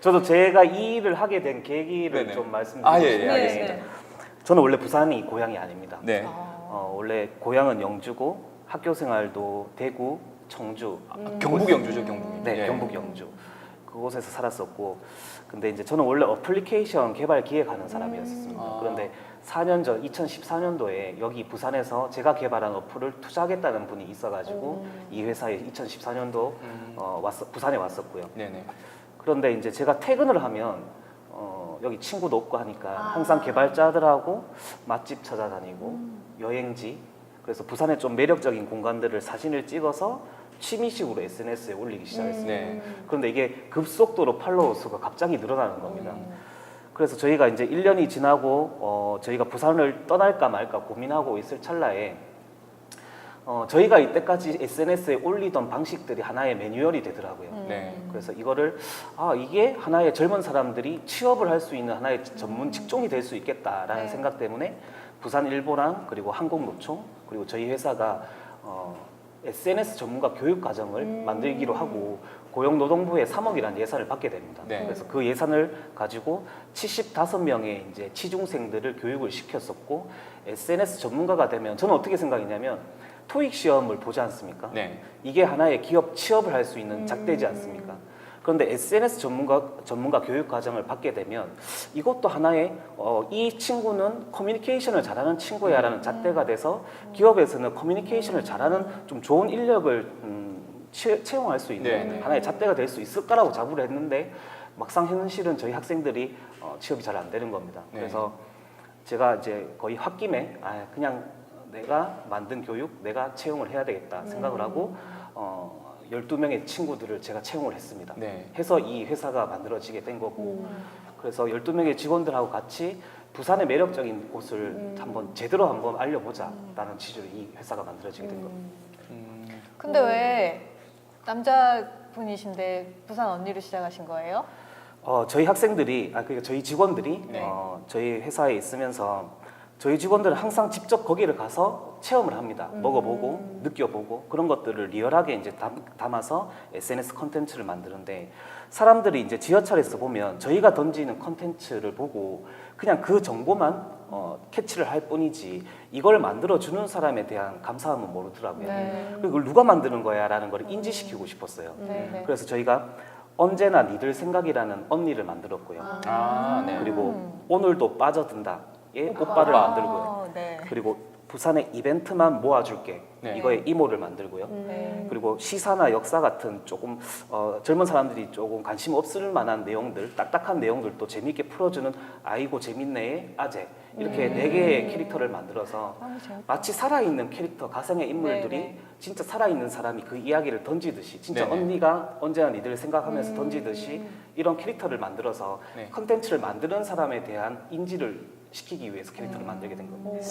저도 제가 이 일을 하게 된 계기를 네네. 좀 말씀드리고 아, 예, 예, 싶은데 알겠습니다. 저는 원래 부산이 고향이 아닙니다. 네. 아. 어, 원래 고향은 영주고 학교 생활도 대구, 청주, 아, 경북 영주죠, 경북. 네, 예. 경북 영주 그곳에서 살았었고 근데 이제 저는 원래 어플리케이션 개발 기획하는 사람이었습니다. 아. 그런데 4년 전 2014년도에 여기 부산에서 제가 개발한 어플을 투자하겠다는 분이 있어가지고 이 회사에 2014년도 음. 어, 왔 부산에 왔었고요. 네네. 그런데 이제 제가 퇴근을 하면 어, 여기 친구도 없고 하니까 아. 항상 개발자들하고 맛집 찾아다니고 여행지 그래서 부산의 좀 매력적인 공간들을 사진을 찍어서 취미식으로 SNS에 올리기 시작했어요. 네. 그런데 이게 급속도로 팔로워 수가 갑자기 늘어나는 겁니다. 그래서 저희가 이제 1년이 지나고 어, 저희가 부산을 떠날까 말까 고민하고 있을 찰나에 어, 저희가 이때까지 SNS에 올리던 방식들이 하나의 매뉴얼이 되더라고요. 네. 그래서 이거를 아 이게 하나의 젊은 사람들이 취업을 할 수 있는 하나의 전문 직종이 될 수 있겠다라는 네. 생각 때문에 부산 일보랑 그리고 한국노총 그리고 저희 회사가 어, SNS 전문가 교육 과정을 음. 만들기로 하고 고용노동부에 3억이라는 예산을 받게 됩니다. 네. 그래서 그 예산을 가지고 75명의 이제 취중생들을 교육을 시켰었고 SNS 전문가가 되면 저는 어떻게 생각했냐면 토익 시험을 보지 않습니까? 네. 이게 하나의 기업 취업을 할 수 있는 음. 작대지 않습니까? 그런데 SNS 전문가 전문가 교육 과정을 받게 되면 이것도 하나의 어, 이 친구는 커뮤니케이션을 잘하는 친구야라는 잣대가 돼서 기업에서는 커뮤니케이션을 잘하는 좀 좋은 인력을 음, 채, 채용할 수 있는 네, 네. 하나의 잣대가 될 수 있을까라고 자부를 했는데 막상 현실은 저희 학생들이 어, 취업이 잘 안 되는 겁니다. 네. 그래서 제가 이제 거의 홧김에 아, 그냥 내가 만든 교육 내가 채용을 해야 되겠다 생각을 하고 어, 12명의 친구들을 제가 채용을 했습니다. 네. 해서 이 회사가 만들어지게 된 거고 그래서 12명의 직원들하고 같이 부산의 매력적인 곳을 한번 제대로 한번 알려보자라는 취지로 이 회사가 만들어지게 된 겁니다. 음, 근데 왜 남자분이신데 부산 언니로 시작하신 거예요? 어, 저희 학생들이 아 그러니까 저희 직원들이 네. 어, 저희 회사에 있으면서 저희 직원들은 항상 직접 거기를 가서 체험을 합니다. 먹어보고 느껴보고 그런 것들을 리얼하게 이제 담, 담아서 SNS 컨텐츠를 만드는데 사람들이 이제 지하철에서 보면 저희가 던지는 컨텐츠를 보고 그냥 그 정보만 어, 캐치를 할 뿐이지 이걸 만들어 주는 사람에 대한 감사함은 모르더라고요. 네. 그리고 누가 만드는 거야라는 걸 인지시키고 싶었어요. 네, 네. 그래서 저희가 언제나 니들 생각이라는 언니를 만들었고요. 아, 네. 그리고 오늘도 빠져든다. 예, 오빠. 오빠를 만들고요. 아, 네. 그리고 부산의 이벤트만 모아줄게. 네. 이거에 이모를 만들고요. 네. 그리고 시사나 역사 같은 조금 어, 젊은 사람들이 조금 관심 없을 만한 내용들, 딱딱한 내용들도 재미있게 풀어주는 아이고 재밌네의 아재 이렇게 네 개의 캐릭터를 만들어서 너무 재밌다. 마치 살아있는 캐릭터, 가상의 인물들이 네네. 진짜 살아있는 사람이 그 이야기를 던지듯이 진짜 네네. 언니가 언제나 니들을 생각하면서 음. 던지듯이 이런 캐릭터를 만들어서 네. 컨텐츠를 만드는 사람에 대한 인지를 시키기 위해서 캐릭터를 만들게 된 겁니다. 오.